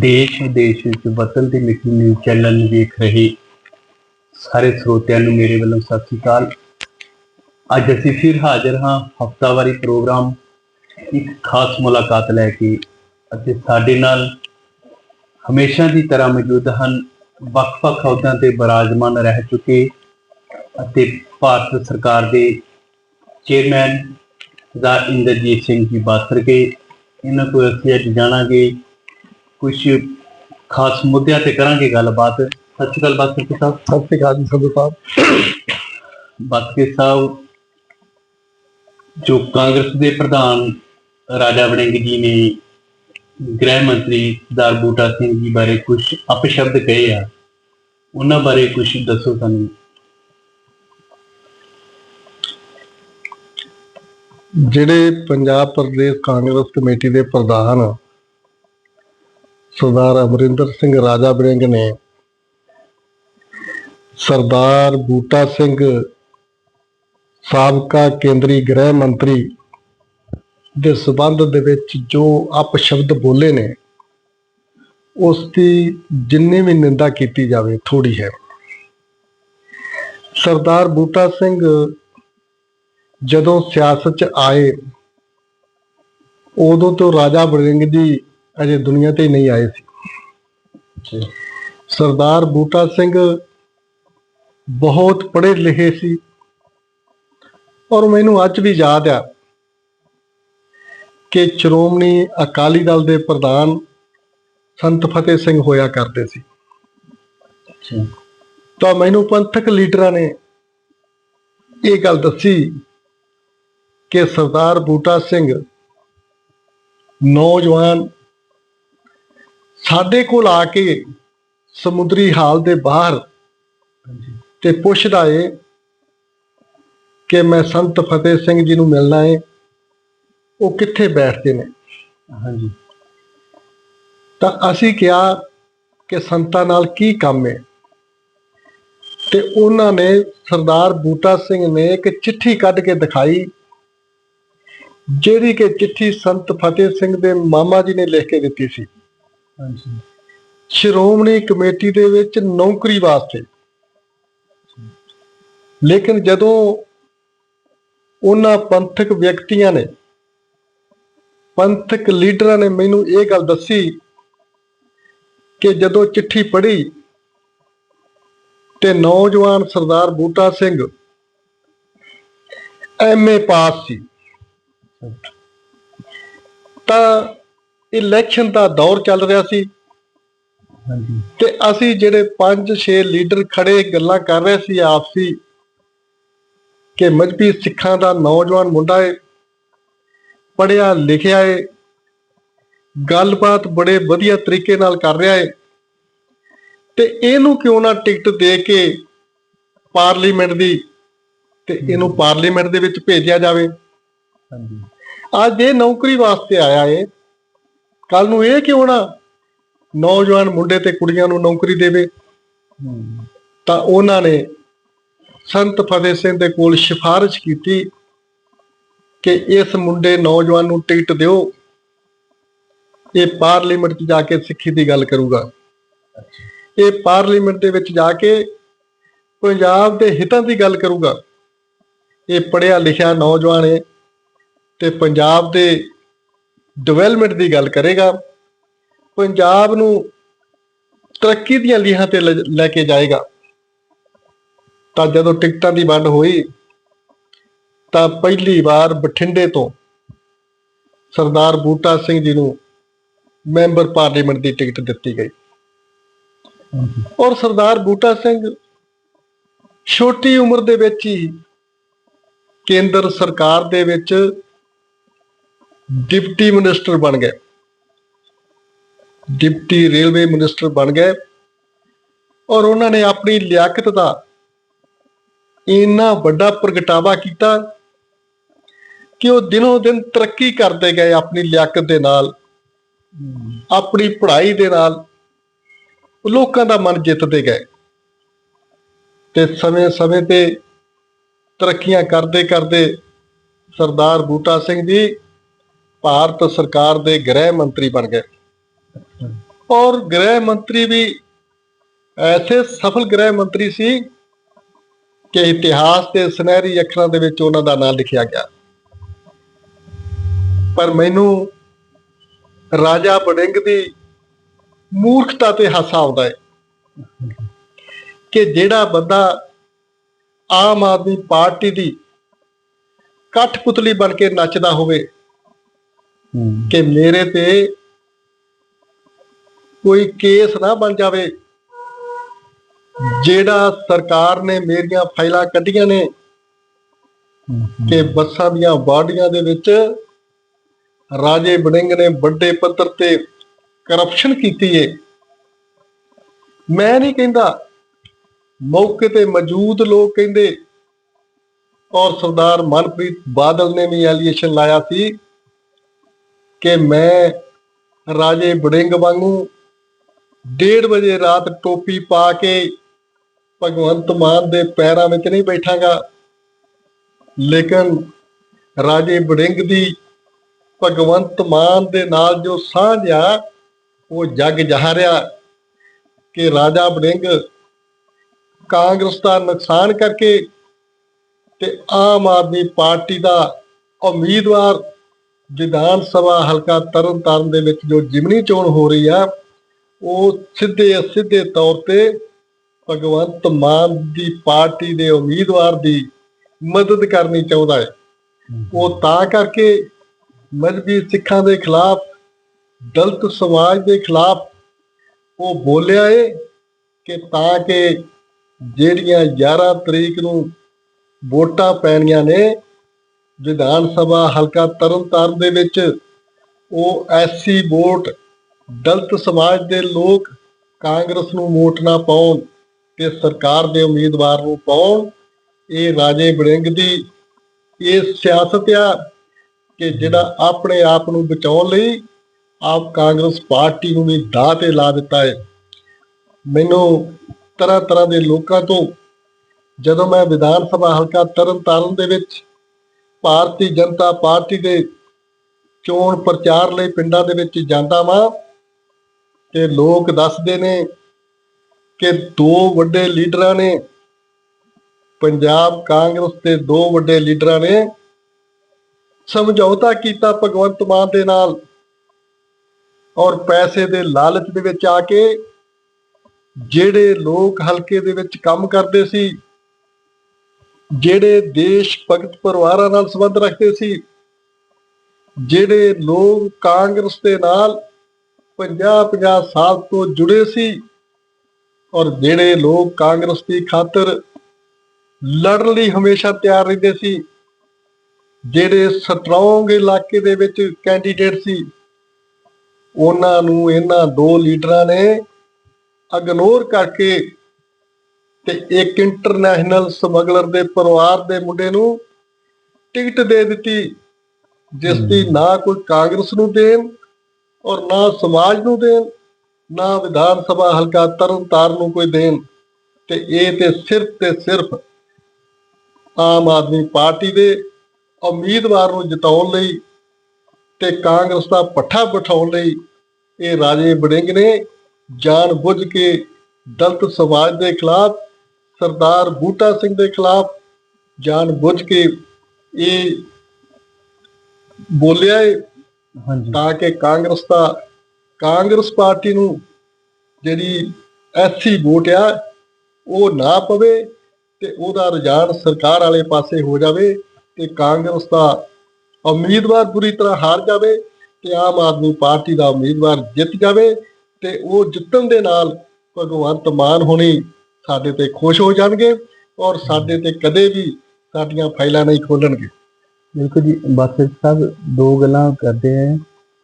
ਦੇਸ਼ ਵਿਦੇਸ਼ ਵਿੱਚ ਵਤਨ ਤੇ ਮਿੱਟੀ ਨਿਊਜ਼ ਚੈਨਲ ਨੂੰ ਵੇਖ ਰਹੇ ਸਾਰੇ ਸਰੋਤਿਆਂ ਨੂੰ ਮੇਰੇ ਵੱਲੋਂ ਸਤਿ ਸ੍ਰੀ ਅਕਾਲ। ਅੱਜ ਅਸੀਂ ਫਿਰ ਹਾਜ਼ਰ ਹਾਂ ਹਫਤਾਵਾਰੀ ਪ੍ਰੋਗਰਾਮ, ਇੱਕ ਖਾਸ ਮੁਲਾਕਾਤ ਲੈ ਕੇ ਅਤੇ ਸਾਡੇ ਨਾਲ ਹਮੇਸ਼ਾ ਦੀ ਤਰ੍ਹਾਂ ਮੌਜੂਦ ਹਨ, ਵੱਖ-ਵੱਖ ਅਹੁਦਿਆਂ ਤੇ ਬਰਾਜਮਾਨ ਰਹਿ ਚੁੱਕੇ ਅਤੇ ਭਾਰਤ ਸਰਕਾਰ ਦੇ ਚੇਅਰਮੈਨ ਸਰਦਾਰ ਇੰਦਰਜੀਤ ਸਿੰਘ ਜੀ ਬਾਸਰ ਬਾਸਰਕੇ ਇਹਨਾਂ ਕੋਲ ਅਸੀਂ ਅੱਜ ਜਾਣਾਂਗੇ ਕੁਝ ਖਾਸ ਮੁੱਦਿਆਂ ਤੇ ਕਰਾਂਗੇ ਗੱਲਬਾਤ। ਸਤਿ ਸ਼੍ਰੀ ਅਕਾਲ ਬਾਸਰਕੇ ਸਾਹਿਬ। ਸਤਿ ਸ਼੍ਰੀ ਅਕਾਲ ਸੰਧੂ ਸਾਹਿਬ। ਬਾਸਰਕੇ ਸਾਹਿਬ ਜੋ ਕਾਂਗਰਸ ਦੇ ਪ੍ਰਧਾਨ ਰਾਜਾ ਵੜਿੰਗ ਜੀ ਨੇ ਗ੍ਰਹਿ ਮੰਤਰੀ ਸਰਦਾਰ ਬੂਟਾ ਸਿੰਘ ਜੀ ਬਾਰੇ ਕੁਝ ਅਪਸ਼ਬਦ ਕਹੇ ਆ ਉਹਨਾਂ ਬਾਰੇ ਕੁਝ ਦੱਸੋ ਸਾਨੂੰ। ਜਿਹੜੇ ਪੰਜਾਬ ਪ੍ਰਦੇਸ਼ ਕਾਂਗਰਸ ਕਮੇਟੀ ਦੇ ਪ੍ਰਧਾਨ ਸਰਦਾਰ ਅਮਰਿੰਦਰ ਸਿੰਘ, ਰਾਜਾ ਬੜਿੰਗ ਨੇ ਸਰਦਾਰ ਬੂਟਾ ਸਿੰਘ, ਸਾਬਕਾ ਕੇਂਦਰੀ ਗ੍ਰਹਿ ਮੰਤਰੀ ਦੇ ਸਬੰਧ ਦੇ ਵਿੱਚ ਜੋ ਅਪਸ਼ਬਦ ਬੋਲੇ ਨੇ, ਉਸ ਦੀ ਜਿੰਨੀ ਵੀ ਨਿੰਦਾ ਕੀਤੀ ਜਾਵੇ ਥੋੜੀ ਹੈ। ਸਰਦਾਰ ਬੂਟਾ ਸਿੰਘ ਜਦੋਂ ਸਿਆਸਤ 'ਚ ਆਏ, ਉਦੋਂ ਤੋਂ ਰਾਜਾ ਬਰਿੰਗ ਜੀ ਅਜੇ ਦੁਨੀਆ ਤੇ ਨਹੀਂ ਆਏ ਸੀ। ਸਰਦਾਰ ਬੂਟਾ ਸਿੰਘ ਬਹੁਤ ਪੜ੍ਹੇ ਲਿਖੇ ਸੀ ਔਰ ਮੈਨੂੰ ਅੱਜ ਵੀ ਯਾਦ ਆ ਕਿ ਸ਼੍ਰੋਮਣੀ ਅਕਾਲੀ ਦਲ ਦੇ ਪ੍ਰਧਾਨ ਸੰਤ ਫਤਿਹ ਸਿੰਘ ਹੋਇਆ ਕਰਦੇ ਸੀ। ਤਾਂ ਮੈਨੂੰ ਪੰਥਕ ਲੀਡਰਾਂ ਨੇ ਇਹ ਗੱਲ ਦੱਸੀ ਕਿ ਸਰਦਾਰ ਬੂਟਾ ਸਿੰਘ ਨੌਜਵਾਨ ਸਾਡੇ ਕੋਲ ਆ ਕੇ ਸਮੁੰਦਰੀ ਹਾਲ ਦੇ ਬਾਹਰ ਤੇ ਪੁੱਛਦਾ ਏ ਕਿ ਮੈਂ ਸੰਤ ਫਤਿਹ ਸਿੰਘ ਜੀ ਨੂੰ ਮਿਲਣਾ ਏ ਉਹ ਕਿੱਥੇ ਬੈਠਦੇ ਨੇ? ਹਾਂਜੀ। ਤਾਂ ਅਸੀਂ ਕਿਹਾ ਕਿ ਸੰਤਾਂ ਨਾਲ ਕੀ ਕੰਮ ਹੈ ਤੇ ਉਹਨਾਂ ਨੇ ਸਰਦਾਰ ਬੂਟਾ ਸਿੰਘ ਨੇ ਇੱਕ ਚਿੱਠੀ ਕੱਢ ਕੇ ਦਿਖਾਈ ਜਿਹੜੀ ਕਿ ਚਿੱਠੀ ਸੰਤ ਫਤਿਹ ਸਿੰਘ ਦੇ ਮਾਮਾ ਜੀ ਨੇ ਲਿਖ ਕੇ ਦਿੱਤੀ ਸੀ। ਹਾਂਜੀ। ਸ਼੍ਰੋਮਣੀ ਕਮੇਟੀ ਦੇ ਵਿੱਚ ਨੌਕਰੀ ਵਾਸਤੇ। ਲੇਕਿਨ ਜਦੋਂ ਉਹਨਾਂ ਪੰਥਕ ਵਿਅਕਤੀਆਂ ਨੇ, ਪੰਥਕ ਲੀਡਰਾਂ ਨੇ ਮੈਨੂੰ ਇਹ ਗੱਲ ਦੱਸੀ ਕਿ ਜਦੋਂ ਚਿੱਠੀ ਪੜ੍ਹੀ ਤੇ ਨੌਜਵਾਨ ਸਰਦਾਰ ਬੂਟਾ ਸਿੰਘ ਐਮਏ ਪਾਸ ਸੀ, ਤਾਂ ਇਲੈਕਸ਼ਨ ਦਾ ਦੌਰ ਚੱਲ ਰਿਹਾ ਸੀ। ਤੇ ਅਸੀਂ ਜਿਹੜੇ 5-6 ਲੀਡਰ ਖੜੇ ਗੱਲਾਂ ਕਰ ਰਹੇ ਸੀ ਆਪਸੀ ਕਿ ਮਜਬੀ ਸਿੱਖਾਂ ਦਾ ਨੌਜਵਾਨ ਮੁੰਡਾ ਏ ਪੜਿਆ ਲਿਖਿਆ ਏ ਗੱਲਬਾਤ ਬੜੇ ਵਧੀਆ ਤਰੀਕੇ ਨਾਲ ਕਰ ਰਿਹਾ ਏ। ਤੇ ਇਹਨੂੰ ਕਿਉਂ ਨਾ ਟਿਕਟ ਦੇ ਕੇ ਪਾਰਲੀਮੈਂਟ ਦੀ ਤੇ ਇਹਨੂੰ ਪਾਰਲੀਮੈਂਟ ਦੇ ਵਿੱਚ ਭੇਜਿਆ ਜਾਵੇ। ਹਾਂਜੀ। ਅੱਜ ਇਹ ਨੌਕਰੀ ਵਾਸਤੇ ਆਇਆ ਏ। ਕੱਲ ਨੂੰ ਇਹ ਕਿਉਂ ਨਾ ਨੌਜਵਾਨ ਮੁੰਡੇ ਤੇ ਕੁੜੀਆਂ ਨੂੰ ਨੌਕਰੀ ਦੇਵੇ? ਤਾਂ ਉਹਨਾਂ ਨੇ ਸੰਤ ਫਤਿਹ ਸਿੰਘ ਦੇ ਕੋਲ ਸਿਫਾਰਿਸ਼ ਕੀਤੀ ਕਿ ਇਸ ਮੁੰਡੇ ਨੌਜਵਾਨ ਨੂੰ ਟਿਕਟ ਦਿਓ। ਇਹ ਪਾਰਲੀਮੈਂਟ 'ਚ ਜਾ ਕੇ ਸਿੱਖੀ ਦੀ ਗੱਲ ਕਰੂਗਾ। ਇਹ ਪਾਰਲੀਮੈਂਟ ਦੇ ਵਿੱਚ ਜਾ ਕੇ ਪੰਜਾਬ ਦੇ ਹਿੱਤਾਂ ਦੀ ਗੱਲ ਕਰੂਗਾ। ਇਹ ਪੜ੍ਹਿਆ ਲਿਖਿਆ ਨੌਜਵਾਨ ਹੈ ਤੇ ਪੰਜਾਬ ਦੇ ਡਿਵੈਲਪਮੈਂਟ ਦੀ ਗੱਲ ਕਰੇਗਾ, ਪੰਜਾਬ ਨੂੰ ਤਰੱਕੀ ਦੀਆਂ ਲੀਹਾਂ ਤੇ ਲੈ ਲੈ ਕੇ ਜਾਏਗਾ। ਤਾਂ ਜਦੋਂ ਟਿਕਟਾਂ ਦੀ ਵੰਡ ਹੋਈ, ਤਾਂ ਪਹਿਲੀ ਵਾਰ ਬਠਿੰਡੇ ਤੋਂ ਸਰਦਾਰ ਬੂਟਾ ਸਿੰਘ ਜੀ ਨੂੰ ਮੈਂਬਰ ਪਾਰਲੀਮੈਂਟ ਦੀ ਟਿਕਟ ਦਿੱਤੀ ਗਈ। ਔਰ ਸਰਦਾਰ ਬੂਟਾ ਸਿੰਘ ਛੋਟੀ ਉਮਰ ਦੇ ਵਿੱਚ ਹੀ ਕੇਂਦਰ ਸਰਕਾਰ ਦੇ ਵਿੱਚ ਡਿਪਟੀ ਮਿਨਿਸਟਰ ਬਣ ਗਏ। ਡਿਪਟੀ ਰੇਲਵੇ ਮਿਨਿਸਟਰ ਬਣ ਗਏ ਔਰ ਉਹਨਾਂ ਨੇ ਆਪਣੀ ਲਿਆਕਤ ਦਾ ਇੰਨਾ ਵੱਡਾ ਪ੍ਰਗਟਾਵਾ ਕੀਤਾ ਕਿ ਉਹ ਦਿਨੋਂ ਦਿਨ ਤਰੱਕੀ ਕਰਦੇ ਗਏ ਆਪਣੀ ਲਿਆਕਤ ਦੇ ਨਾਲ, ਆਪਣੀ ਪੜ੍ਹਾਈ ਦੇ ਨਾਲ, ਲੋਕਾਂ ਦਾ ਮਨ ਜਿੱਤਦੇ ਗਏ। ਤੇ ਸਮੇਂ-ਸਮੇਂ ਤੇ ਤਰੱਕੀਆਂ ਕਰਦੇ ਕਰਦੇ ਸਰਦਾਰ ਬੂਟਾ ਸਿੰਘ ਜੀ ਭਾਰਤ ਸਰਕਾਰ ਦੇ ਗ੍ਰਹਿ ਮੰਤਰੀ ਬਣ ਗਏ। ਔਰ ਗ੍ਰਹਿ ਮੰਤਰੀ ਵੀ ਐਸੇ ਸਫਲ ਗ੍ਰਹਿ ਮੰਤਰੀ ਸੀ ਕਿ ਇਤਿਹਾਸ ਦੇ ਸੁਨਹਿਰੀ ਅੱਖਰਾਂ ਦੇ ਵਿੱਚ ਉਹਨਾਂ ਦਾ ਨਾਮ ਲਿਖਿਆ ਗਿਆ। ਪਰ ਮੈਨੂੰ ਰਾਜਾ ਬੜਿੰਗ ਦੀ ਮੂਰਖਤਾ ਤੇ ਹਾਸਾ ਆਉਂਦਾ ਹੈ ਕਿ ਜਿਹੜਾ ਬੰਦਾ ਆਮ ਆਦਮੀ ਪਾਰਟੀ ਦੀ ਕਠਪੁਤਲੀ ਬਣ ਕੇ ਨੱਚਦਾ ਹੋਵੇ ਕਿ ਮੇਰੇ ਤੇ ਕੋਈ ਕੇਸ ਨਾ ਬਣ ਜਾਵੇ। ਜਿਹੜਾ ਸਰਕਾਰ ਨੇ ਮੇਰੀਆਂ ਫਾਈਲਾਂ ਕੱਢੀਆਂ ਨੇ ਕਿ ਬੱਸਾਂ ਦੀਆਂ ਬਾਡੀਆਂ ਦੇ ਵਿੱਚ ਰਾਜੇ ਬੜਿੰਗ ਨੇ ਵੱਡੇ ਪੱਧਰ ਤੇ ਕਰਪਸ਼ਨ ਕੀਤੀ ਏ। ਮੈਂ ਨਹੀਂ ਕਹਿੰਦਾ ਮੌਕੇ ਤੇ ਮੌਜੂਦ ਲੋਕ ਕਹਿੰਦੇ ਔਰ ਸਰਦਾਰ ਮਨਪ੍ਰੀਤ ਬਾਦਲ ਨੇ ਵੀ ਐਲੀਏਸ਼ਨ ਲਾਇਆ ਸੀ ਕਿ ਮੈਂ ਰਾਜੇ ਬੜਿੰਗ ਵਾਂਗੂ 1:30 ਵਜੇ ਰਾਤ ਟੋਪੀ ਪਾ ਕੇ ਭਗਵੰਤ ਮਾਨ ਦੇ ਪੈਰਾਂ ਵਿੱਚ ਨਹੀਂ ਬੈਠਾਂਗਾ। ਲੇਕਿਨ ਰਾਜੇ ਬੜਿੰਗ ਦੀ ਭਗਵੰਤ ਮਾਨ ਦੇ ਨਾਲ ਜੋ ਸਾਂਝ ਆ, ਉਹ ਜਗ ਜਹਾਰਿਆ ਕਿ ਰਾਜਾ ਬੜਿੰਗ ਕਾਂਗਰਸ ਦਾ ਨੁਕਸਾਨ ਕਰਕੇ ਤੇ ਆਮ ਆਦਮੀ ਪਾਰਟੀ ਦਾ ਉਮੀਦਵਾਰ ਵਿਧਾਨ ਸਭਾ ਹਲਕਾ ਤਰਨਤਾਰਨ ਦੇ ਵਿੱਚ ਜੋ ਜਿਮਨੀ ਚੋਣ ਹੋ ਰਹੀ ਆ, ਉਹ ਸਿੱਧੇ ਸਿੱਧੇ ਤੌਰ ਤੇ ਭਗਵੰਤ ਮਾਨ ਦੀ ਪਾਰਟੀ ਦੇ ਉਮੀਦਵਾਰ ਦੀ ਮਦਦ ਕਰਨੀ ਚਾਹੁੰਦਾ ਹੈ। ਉਹ ਤਾਂ ਕਰਕੇ ਮਜ਼ਬੀ ਸਿੱਖਾਂ ਦੇ ਖਿਲਾਫ, ਦਲਿਤ ਸਮਾਜ ਦੇ ਖਿਲਾਫ ਉਹ ਬੋਲਿਆ ਏ ਕਿ ਤਾਂ ਕਿ ਜਿਹੜੀਆਂ 11 ਤਰੀਕ ਨੂੰ ਵੋਟਾਂ ਪੈਣੀਆਂ ਨੇ ਵਿਧਾਨ ਸਭਾ ਹਲਕਾ ਤਰਨਤਾਰਨ ਦੇ ਵਿੱਚ ਉਹ ਐਸਸੀ ਵੋਟ, ਦਲਤ ਸਮਾਜ ਦੇ ਲੋਕ ਕਾਂਗਰਸ ਨੂੰ ਵੋਟ ਨਾ ਪਾਉਣ ਤੇ ਸਰਕਾਰ ਦੇ ਉਮੀਦਵਾਰ ਨੂੰ ਪਾਉਣ, ਇਹ ਰਾਜੇ ਬੜਿੰਗ ਦੀ ਇਹ ਸਿਆਸਤ ਆ ਕਿ ਜਿਹੜਾ ਆਪਣੇ ਆਪ ਨੂੰ ਬਚਾਉਣ ਲਈ ਆਪ ਕਾਂਗਰਸ ਪਾਰਟੀ ਨੂੰ ਵੀ ਦਾਅ ਤੇ ਲਾ ਦਿੱਤਾ ਹੈ। ਮੈਨੂੰ ਤਰ੍ਹਾਂ ਤਰ੍ਹਾਂ ਦੇ ਲੋਕਾਂ ਤੋਂ ਜਦੋਂ ਮੈਂ ਵਿਧਾਨ ਸਭਾ ਹਲਕਾ ਤਰਨਤਾਰਨ ਦੇ ਵਿੱਚ ਭਾਰਤੀ ਜਨਤਾ ਪਾਰਟੀ ਦੇ ਚੋਣ ਪ੍ਰਚਾਰ ਲਈ ਪਿੰਡਾਂ ਦੇ ਵਿੱਚ ਜਾਂਦਾ ਵਾਂ ਤੇ ਲੋਕ ਦੱਸਦੇ ਨੇ ਕਿ ਦੋ ਵੱਡੇ ਲੀਡਰਾਂ ਨੇ ਪੰਜਾਬ ਕਾਂਗਰਸ ਦੇ ਦੋ ਵੱਡੇ ਲੀਡਰਾਂ ਨੇ ਸਮਝੌਤਾ ਕੀਤਾ ਭਗਵੰਤ ਮਾਨ ਦੇ ਨਾਲ ਔਰ ਪੈਸੇ ਦੇ ਲਾਲਚ ਦੇ ਵਿੱਚ ਆ ਕੇ ਜਿਹੜੇ ਲੋਕ ਹਲਕੇ ਦੇ ਵਿੱਚ ਕੰਮ ਕਰਦੇ ਸੀ ਜਿਹੜੇ ਦੇਸ਼ ਭਗਤ ਪਰਿਵਾਰਾਂ ਨਾਲ ਸੰਬੰਧ ਰੱਖਦੇ ਸੀ, ਜਿਹੜੇ ਲੋਕ ਕਾਂਗਰਸ ਦੇ ਨਾਲ 50-50 ਸਾਲ ਤੋਂ ਜੁੜੇ ਸੀ ਔਰ ਜਿਹੜੇ ਲੋਕ ਕਾਂਗਰਸ ਦੀ ਖਾਤਰ ਲੜਨ ਲਈ ਹਮੇਸ਼ਾ ਤਿਆਰ ਰਹਿੰਦੇ ਸੀ, ਜਿਹੜੇ ਸਟਰੋਂਗ ਇਲਾਕੇ ਦੇ ਵਿੱਚ ਕੈਂਡੀਡੇਟ ਸੀ, ਉਹਨਾਂ ਨੂੰ ਇਹਨਾਂ ਦੋ ਲੀਡਰਾਂ ਨੇ ਇਗਨੋਰ ਕਰਕੇ ਤੇ ਇੱਕ ਇੰਟਰਨੈਸ਼ਨਲ ਸਮਗਲਰ ਦੇ ਪਰਿਵਾਰ ਦੇ ਮੁੰਡੇ ਨੂੰ ਟਿਕਟ ਦੇ ਦਿੱਤੀ ਜਿਸ ਦੀ ਨਾ ਕੋਈ ਕਾਂਗਰਸ ਨੂੰ ਦੇਣ ਔਰ ਨਾ ਸਮਾਜ ਨੂੰ ਦੇਣ ਨਾ ਵਿਧਾਨ ਸਭਾ ਹਲਕਾ ਤਰਨਤਾਰਨ ਨੂੰ ਕੋਈ ਦੇਣ। ਤੇ ਇਹ ਤੇ ਸਿਰਫ ਤੇ ਸਿਰਫ ਆਮ ਆਦਮੀ ਪਾਰਟੀ ਦੇ ਉਮੀਦਵਾਰ ਨੂੰ ਜਿਤਾਉਣ ਲਈ ਤੇ ਕਾਂਗਰਸ ਦਾ ਪੱਠਾ ਬਿਠਾਉਣ ਲਈ ਇਹ ਰਾਜੇ ਬੜਿੰਗ ਨੇ ਜਾਣ ਬੁੱਝ ਕੇ ਦਲਿਤ ਸਮਾਜ ਦੇ ਖਿਲਾਫ ਸਰਦਾਰ ਬੂਟਾ ਸਿੰਘ ਦੇ ਖਿਲਾਫ ਜਾਣ ਬੁੱਝ ਕੇ ਇਹ ਬੋਲਿਆ ਹਾਂਜੀ। ਤਾਂ ਕਿ ਕਾਂਗਰਸ ਦਾ ਕਾਂਗਰਸ ਪਾਰਟੀ ਨੂੰ ਜਿਹੜੀ ਐਸਸੀ ਵੋਟ ਆ ਉਹ ਨਾ ਪਵੇ ਤੇ ਉਹਦਾ ਰੁਝਾਨ ਸਰਕਾਰ ਵਾਲੇ ਪਾਸੇ ਹੋ ਜਾਵੇ ਤੇ ਕਾਂਗਰਸ ਦਾ ਉਮੀਦਵਾਰ ਬੁਰੀ ਤਰ੍ਹਾਂ ਹਾਰ ਜਾਵੇ ਤੇ ਆਮ ਆਦਮੀ ਪਾਰਟੀ ਦਾ ਉਮੀਦਵਾਰ ਜਿੱਤ ਜਾਵੇ ਤੇ ਉਹ ਜਿੱਤਣ ਦੇ ਨਾਲ ਭਗਵੰਤ ਮਾਨ ਹੋਣੀ ਸਾਡੇ ਤੇ ਖੁਸ਼ ਹੋ ਜਾਣਗੇ ਔਰ ਸਾਡੇ ਤੇ ਕਦੇ ਵੀ ਸਾਡੀਆਂ ਫਾਈਲਾਂ ਨਹੀਂ ਖੋਲਣਗੇ। ਬਿਲਕੁਲ ਜੀ ਬਾਸਰ ਸਾਹਿਬ ਦੋ ਗੱਲਾਂ ਕਰਦੇ ਆ।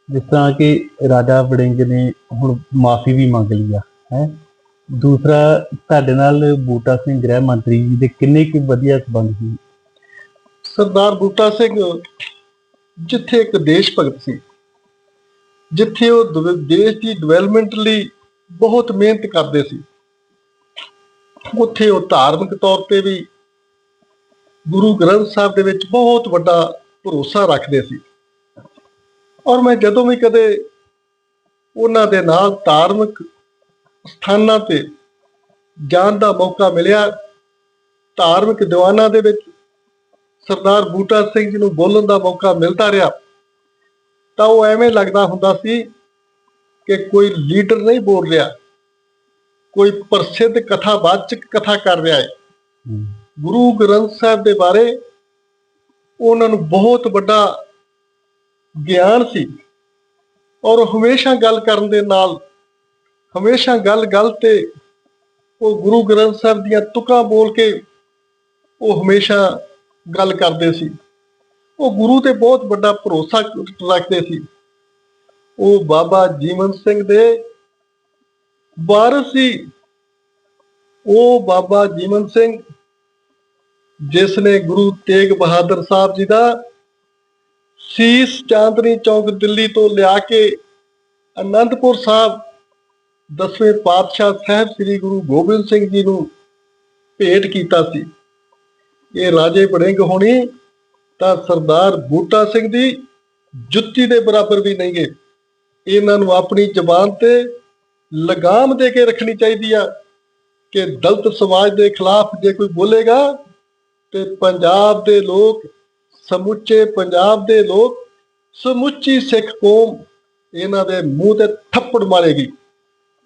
ਜਿਸ ਤਰ੍ਹਾਂ ਕਿ ਰਾਜਾ ਵੜਿੰਗ ਨੇ ਹੁਣ ਮਾਫੀ ਵੀ ਮੰਗ ਲਈ ਆ ਹੈ। ਦੂਸਰਾ ਤੁਹਾਡੇ ਨਾਲ ਬੂਟਾ ਸਿੰਘ ਗ੍ਰਹਿ ਮੰਤਰੀ ਜੀ ਦੇ ਕਿੰਨੇ ਕੁ ਵਧੀਆ ਸਬੰਧ ਸੀ? ਸਰਦਾਰ ਬੂਟਾ ਸਿੰਘ ਜਿੱਥੇ ਇੱਕ ਦੇਸ਼ ਭਗਤ ਸੀ ਜਿੱਥੇ ਉਹ ਦੇਸ਼ ਦੀ ਡਿਵੈਲਪਮੈਂਟ ਲਈ ਬਹੁਤ ਮਿਹਨਤ ਕਰਦੇ ਸੀ। ਉੱਥੇ ਉਹ ਧਾਰਮਿਕ ਤੌਰ ਤੇ ਵੀ ਗੁਰੂ ਗ੍ਰੰਥ ਸਾਹਿਬ ਦੇ ਵਿੱਚ ਬਹੁਤ ਵੱਡਾ ਭਰੋਸਾ ਰੱਖਦੇ ਸੀ। ਔਰ ਮੈਂ ਜਦੋਂ ਵੀ ਕਦੇ ਉਹਨਾਂ ਦੇ ਨਾਲ ਧਾਰਮਿਕ ਸਥਾਨਾਂ ਤੇ ਜਾਣ ਦਾ ਮੌਕਾ ਮਿਲਿਆ, ਧਾਰਮਿਕ ਦੀਵਾਨਾਂ ਦੇ ਵਿੱਚ ਸਰਦਾਰ ਬੂਟਾ ਸਿੰਘ ਜੀ ਨੂੰ ਬੋਲਣ ਦਾ ਮੌਕਾ ਮਿਲਦਾ ਰਿਹਾ, ਤਾਂ ਉਹ ਐਵੇਂ ਲੱਗਦਾ ਹੁੰਦਾ ਸੀ ਕਿ ਕੋਈ ਲੀਡਰ ਨਹੀਂ ਬੋਲ ਰਿਹਾ। ਕੋਈ ਪ੍ਰਸਿੱਧ ਕਥਾਵਾਚਕ ਕਥਾ ਕਰ ਰਿਹਾ ਹੈ। ਗੁਰੂ ਗ੍ਰੰਥ ਸਾਹਿਬ ਦੇ ਬਾਰੇ ਉਹਨਾਂ ਨੂੰ ਬਹੁਤ ਵੱਡਾ ਗਿਆਨ ਸੀ। ਔਰ ਹਮੇਸ਼ਾ ਗੱਲ ਕਰਨ ਦੇ ਨਾਲ, ਹਮੇਸ਼ਾ ਗੱਲ ਗੱਲ ਤੇ ਉਹ ਗੁਰੂ ਗ੍ਰੰਥ ਸਾਹਿਬ ਦੀਆਂ ਤੁਕਾਂ ਬੋਲ ਕੇ ਉਹ ਹਮੇਸ਼ਾ ਗੱਲ ਕਰਦੇ ਸੀ। ਉਹ ਗੁਰੂ ਤੇ ਬਹੁਤ ਵੱਡਾ ਭਰੋਸਾ ਰੱਖਦੇ ਸੀ। ਉਹ ਬਾਬਾ ਜੀਵਨ ਸਿੰਘ ਦੇ ਵਾਰਸ ਸੀ, ਉਹ ਬਾਬਾ ਜੀਵਨ ਸਿੰਘ, ਜਿਸ ਨੇ ਗੁਰੂ ਤੇਗ ਬਹਾਦਰ ਸਾਹਿਬ ਜੀ ਦਾ ਸੀਸ ਚਾਂਦਨੀ ਚੌਕ ਦਿੱਲੀ ਤੋਂ ਲਿਆ ਕੇ ਅਨੰਦਪੁਰ ਸਾਹਿਬ ਦਸਵੇਂ ਪਾਤਸ਼ਾਹ ਸਾਹਿਬ ਸ੍ਰੀ ਗੁਰੂ ਗੋਬਿੰਦ ਸਿੰਘ ਜੀ ਨੂੰ ਭੇਟ ਕੀਤਾ ਸੀ। ਇਹ ਰਾਜੇ ਬੜਿੰਗ ਹੋਣੀ ਤਾਂ ਸਰਦਾਰ ਬੂਟਾ ਸਿੰਘ ਦੀ ਜੁੱਤੀ ਦੇ ਬਰਾਬਰ ਵੀ ਨਹੀਂ ਗਏ। ਇਹਨਾਂ ਨੂੰ ਆਪਣੀ ਜ਼ਬਾਨ ਤੇ ਲਗਾਮ ਦੇ ਕੇ ਰੱਖਣੀ ਚਾਹੀਦੀ ਆ ਕਿ ਦਲਤ ਸਮਾਜ ਦੇ ਖਿਲਾਫ ਜੇ ਕੋਈ ਬੋਲੇਗਾ ਤੇ ਪੰਜਾਬ ਦੇ ਲੋਕ ਸਮੁੱਚੇ ਪੰਜਾਬ ਦੇ ਲੋਕ ਸਮੁੱਚੀ ਸਿੱਖ ਕੌਮ ਇਹਨਾਂ ਦੇ ਮੂੰਹ ਤੇ ਥੱਪੜ ਮਾਰੇਗੀ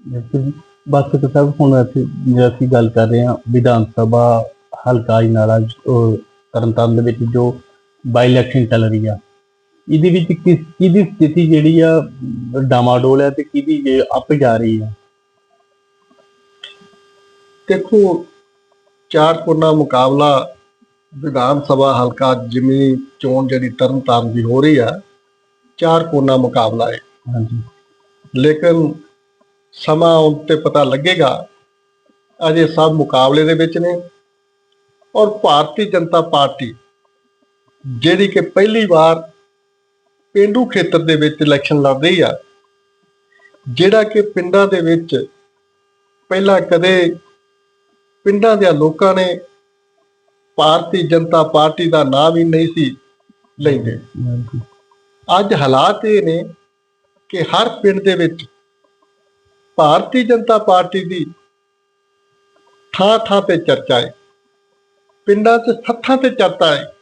ਬਿਲਕੁਲ ਜੀ। ਬਸ ਹੁਣ ਅਸੀਂ ਜੇ ਅਸੀਂ ਗੱਲ ਕਰ ਰਹੇ ਹਾਂ ਵਿਧਾਨ ਸਭਾ ਹਲਕਾ ਅਜਨਾਲਾ ਅਹ, ਤਰਨਤਾਰਨ ਦੇ ਵਿੱਚ ਜੋ ਬਾਈ ਇਲੈਕਸ਼ਨ ਚੱਲ ਰਹੀ ਆ ਇਹਦੇ ਵਿੱਚ ਕਿਸ ਕਿਹਦੀ ਸਥਿਤੀ ਜਿਹੜੀ ਆ ਡਾਮਾਡੋਲ ਹੈ ਤੇ ਕਿਹਦੀ ਜੇ ਅੱਪ ਜਾ ਰਹੀ ਆ? ਦੇਖੋ ਚਾਰ ਕੋਨਾ ਮੁਕਾਬਲਾ ਵਿਧਾਨ ਸਭਾ ਹਲਕਾ ਜਿਮਨੀ ਚੋਣ ਜਿਹੜੀ ਤਰਨਤਾਰਨ ਦੀ ਹੋ ਰਹੀ ਆ ਚਾਰ ਕੋਨਾ ਮੁਕਾਬਲਾ ਹੈ। ਹਾਂਜੀ। ਲੇਕਿਨ ਸਮਾਂ ਆਉਣ ਤੇ ਪਤਾ ਲੱਗੇਗਾ ਅਜੇ ਸਭ ਮੁਕਾਬਲੇ ਦੇ ਵਿੱਚ ਨੇ ਔਰ ਭਾਰਤੀ ਜਨਤਾ ਪਾਰਟੀ ਜਿਹੜੀ ਕਿ ਪਹਿਲੀ ਵਾਰ ਪਿੰਡੂ ਖੇਤਰ ਦੇ ਵਿੱਚ ਇਲੈਕਸ਼ਨ ਲੜ ਰਹੀ ਆ। ਜਿਹੜਾ ਕਿ ਪਿੰਡਾਂ ਦੇ ਵਿੱਚ ਪਹਿਲਾਂ ਕਦੇ ਪਿੰਡਾਂ ਦੇ ਲੋਕਾਂ ਨੇ ਭਾਰਤੀ ਜਨਤਾ ਪਾਰਟੀ ਦਾ ਨਾਮ ਹੀ ਨਹੀਂ ਸੀ ਲੈਂਦੇ। ਅੱਜ ਹਾਲਾਤ ਇਹ ਨੇ ਕਿ ਹਰ ਪਿੰਡ ਦੇ ਵਿੱਚ ਭਾਰਤੀ ਜਨਤਾ ਪਾਰਟੀ ਦੀ ਥਾਂ ਥਾਂ ਤੇ ਚਰਚਾ ਹੈ। ਪਿੰਡਾਂ 'ਚ ਸੱਥਾਂ ਤੇ ਚਰਚਾ ਹੈ।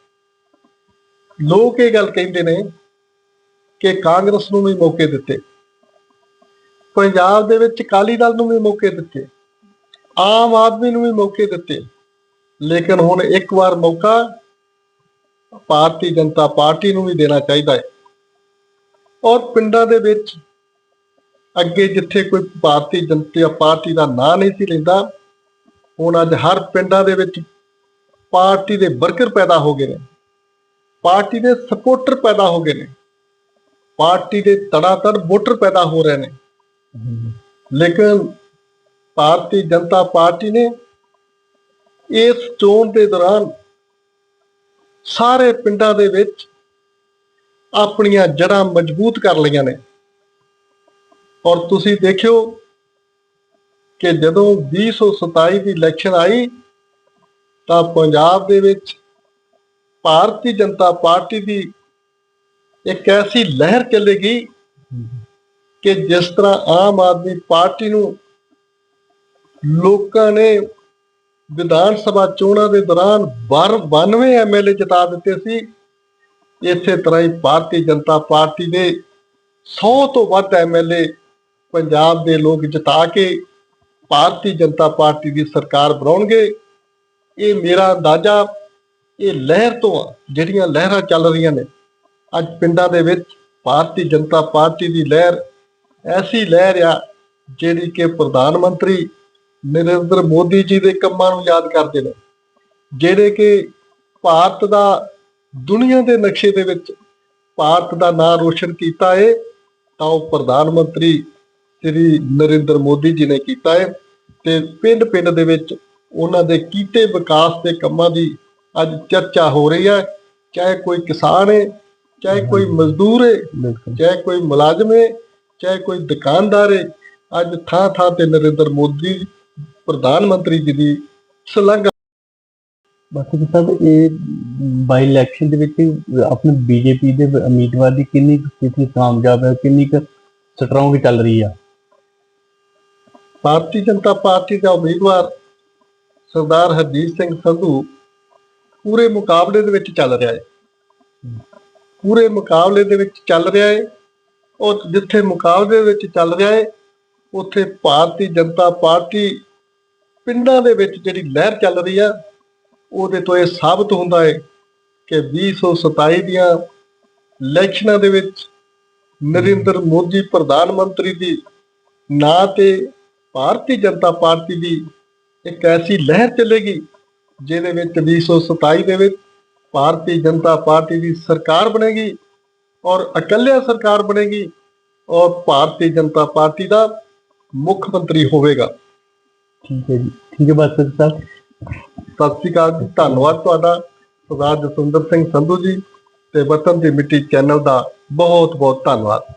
ਲੋਕ ਇਹ ਗੱਲ ਕਹਿੰਦੇ ਨੇ ਕਿ ਕਾਂਗਰਸ ਨੂੰ ਵੀ ਮੌਕੇ ਦਿੱਤੇ। ਪੰਜਾਬ ਦੇ ਵਿੱਚ ਅਕਾਲੀ ਦਲ ਨੂੰ ਵੀ ਮੌਕੇ ਦਿੱਤੇ। ਆਮ ਆਦਮੀ ਨੂੰ ਵੀ ਮੌਕੇ ਦਿੱਤੇ। ਲੇਕਿਨ ਹੁਣ ਇੱਕ ਵਾਰ ਮੌਕਾ ਭਾਰਤੀ ਜਨਤਾ ਪਾਰਟੀ ਨੂੰ ਵੀ ਦੇਣਾ ਚਾਹੀਦਾ ਹੈ। ਔਰ ਪਿੰਡਾਂ ਦੇ ਵਿੱਚ ਅੱਗੇ ਜਿੱਥੇ ਕੋਈ ਭਾਰਤੀ ਜਨਤਾ ਪਾਰਟੀ ਦਾ ਨਾਂ ਨਹੀਂ ਸੀ ਲੈਂਦਾ, ਹੁਣ ਅੱਜ ਹਰ ਪਿੰਡਾਂ ਦੇ ਵਿੱਚ ਪਾਰਟੀ ਦੇ ਵਰਕਰ ਪੈਦਾ ਹੋ ਗਏ ਨੇ। ਪਾਰਟੀ ਦੇ ਸਪੋਰਟਰ ਪੈਦਾ ਹੋ ਗਏ ਨੇ। ਪਾਰਟੀ ਦੇ ਤੜਾਤੜ ਵੋਟਰ ਪੈਦਾ ਹੋ ਰਹੇ ਨੇ। ਲੇਕਿਨ ਭਾਰਤੀ ਜਨਤਾ ਪਾਰਟੀ ਨੇ ਇਸ ਚੋਣ ਦੇ ਦੌਰਾਨ ਸਾਰੇ ਪਿੰਡਾਂ ਦੇ ਵਿੱਚ ਆਪਣੀਆਂ ਜੜ੍ਹਾਂ ਮਜ਼ਬੂਤ ਕਰ ਲਈਆਂ ਨੇ। ਔਰ ਤੁਸੀਂ ਦੇਖਿਓ ਕਿ ਜਦੋਂ 2027 ਦੀ ਇਲੈਕਸ਼ਨ ਆਈ, ਤਾਂ ਪੰਜਾਬ ਦੇ ਵਿੱਚ ਭਾਰਤੀ ਜਨਤਾ ਪਾਰਟੀ ਦੀ ਇੱਕ ਐਸੀ ਲਹਿਰ ਚੱਲੇਗੀ ਕਿ ਜਿਸ ਤਰ੍ਹਾਂ ਆਮ ਆਦਮੀ ਪਾਰਟੀ ਨੂੰ ਲੋਕਾਂ ਨੇ ਵਿਧਾਨ ਸਭਾ ਚੋਣਾਂ ਦੇ ਦੌਰਾਨ 92 ਐਮਐਲਏ ਜਿਤਾ ਦਿੱਤੇ ਸੀ, ਇਸੇ ਤਰ੍ਹਾਂ ਹੀ ਭਾਰਤੀ ਜਨਤਾ ਪਾਰਟੀ ਦੇ 100 ਤੋਂ ਵੱਧ ਐਮਐਲਏ ਪੰਜਾਬ ਦੇ ਲੋਕ ਜਿਤਾ ਕੇ ਭਾਰਤੀ ਜਨਤਾ ਪਾਰਟੀ ਦੀ ਸਰਕਾਰ ਬਣਾਉਣਗੇ। ਇਹ ਮੇਰਾ ਅੰਦਾਜ਼ਾ, ਇਹ ਲਹਿਰ ਤੋਂ ਜਿਹੜੀਆਂ ਲਹਿਰਾਂ ਚੱਲ ਰਹੀਆਂ ਨੇ। ਅੱਜ ਪਿੰਡਾਂ ਦੇ ਵਿੱਚ ਭਾਰਤੀ ਜਨਤਾ ਪਾਰਟੀ ਦੀ ਲਹਿਰ ਐਸੀ ਲਹਿਰ ਆ ਜਿਹੜੀ ਕਿ ਪ੍ਰਧਾਨ ਮੰਤਰੀ ਨਰਿੰਦਰ ਮੋਦੀ ਜੀ ਦੇ ਕੰਮਾਂ ਨੂੰ ਯਾਦ ਕਰਦੇ ਨੇ, ਜਿਹੜੇ ਕਿ ਭਾਰਤ ਦਾ ਦੁਨੀਆ ਦੇ ਨਕਸ਼ੇ ਦੇ ਵਿੱਚ ਭਾਰਤ ਦਾ ਨਾਮ ਰੋਸ਼ਨ ਕੀਤਾ ਹੈ ਤਾਂ ਉਹ ਪ੍ਰਧਾਨ ਮੰਤਰੀ ਸ੍ਰੀ ਨਰਿੰਦਰ ਮੋਦੀ ਜੀ ਨੇ ਕੀਤਾ ਹੈ ਤੇ ਪਿੰਡ-ਪਿੰਡ ਦੇ ਵਿੱਚ ਉਹਨਾਂ ਦੇ ਕੀਤੇ ਵਿਕਾਸ ਦੇ ਕੰਮਾਂ ਦੀ ਅੱਜ ਚਰਚਾ ਹੋ ਰਹੀ ਹੈ, ਚਾਹੇ ਕੋਈ ਕਿਸਾਨ ਹੈ ਚਾਹੇ ਕੋਈ ਮਜ਼ਦੂਰ ਹੈ ਚਾਹੇ ਕੋਈ ਮੁਲਾਜ਼ਮ ਹੈ ਚਾਹੇ ਕੋਈ ਦੁਕਾਨਦਾਰ ਹੈ ਅੱਜ ਥਾਂ ਥਾਂ ਤੇ ਨਰਿੰਦਰ ਮੋਦੀ ਪ੍ਰਧਾਨ ਮੰਤਰੀ ਜੀ ਦੀ ਸ਼ਲਾਘਾ ਬਾਕੀ ਜੀ ਸਾਹਿਬ ਇਹ ਬਾਈ ਇਲੈਕਸ਼ਨ ਦੇ ਵਿੱਚ ਆਪਣੇ ਬੀਜੇਪੀ ਦੇ ਉਮੀਦਵਾਰ ਦੀ ਕਿੰਨੀ ਸਥਿਤੀ ਕਾਮਯਾਬ ਹੈ ਕਿੰਨੀ ਕੁ ਸਟਰੋਂਗ ਚੱਲ ਰਹੀ ਆ? ਭਾਰਤੀ ਜਨਤਾ ਪਾਰਟੀ ਦਾ ਉਮੀਦਵਾਰ ਸਰਦਾਰ ਹਰਜੀਤ ਸਿੰਘ ਸੰਧੂ ਪੂਰੇ ਮੁਕਾਬਲੇ ਦੇ ਵਿੱਚ ਚੱਲ ਰਿਹਾ ਹੈ। ਪੂਰੇ ਮੁਕਾਬਲੇ ਦੇ ਵਿੱਚ ਚੱਲ ਰਿਹਾ ਹੈ ਉਹ ਜਿੱਥੇ ਮੁਕਾਬਲੇ ਵਿੱਚ ਚੱਲ ਰਿਹਾ ਹੈ ਉੱਥੇ ਭਾਰਤੀ ਜਨਤਾ ਪਾਰਟੀ ਪਿੰਡਾਂ ਦੇ ਵਿੱਚ ਜਿਹੜੀ ਲਹਿਰ ਚੱਲ ਰਹੀ ਆ, ਉਹਦੇ ਤੋਂ ਇਹ ਸਾਬਤ ਹੁੰਦਾ ਹੈ ਕਿ 2027 ਦੀਆਂ ਇਲੈਕਸ਼ਨਾਂ ਦੇ ਵਿੱਚ ਨਰਿੰਦਰ ਮੋਦੀ ਪ੍ਰਧਾਨ ਮੰਤਰੀ ਦੀ ਨਾਂ ਤੇ ਭਾਰਤੀ ਜਨਤਾ ਪਾਰਟੀ ਦੀ ਇੱਕ ਐਸੀ ਲਹਿਰ ਚੱਲੇਗੀ, ਜਿਹਦੇ ਵਿੱਚ 2027 ਦੇ ਵਿੱਚ ਭਾਰਤੀ ਜਨਤਾ ਪਾਰਟੀ ਦੀ ਸਰਕਾਰ ਬਣੇਗੀ ਔਰ ਇਕੱਲਿਆ ਸਰਕਾਰ ਬਣੇਗੀ ਔਰ ਭਾਰਤੀ ਜਨਤਾ ਪਾਰਟੀ ਦਾ ਮੁੱਖ ਮੰਤਰੀ ਹੋਵੇਗਾ। ਠੀਕ ਹੈ ਜੀ। ਠੀਕ ਹੈ ਬਸ ਸਾਹਿਬ ਸਤਿ ਸ਼੍ਰੀ ਅਕਾਲ ਜੀ। ਧੰਨਵਾਦ ਤੁਹਾਡਾ। ਸਰਦਾਰ ਜਸਵਿੰਦਰ ਸਿੰਘ ਸੰਧੂ ਜੀ ਤੇ ਵਤਨ ਦੀ ਮਿੱਟੀ ਚੈਨਲ ਦਾ ਬਹੁਤ ਬਹੁਤ ਧੰਨਵਾਦ।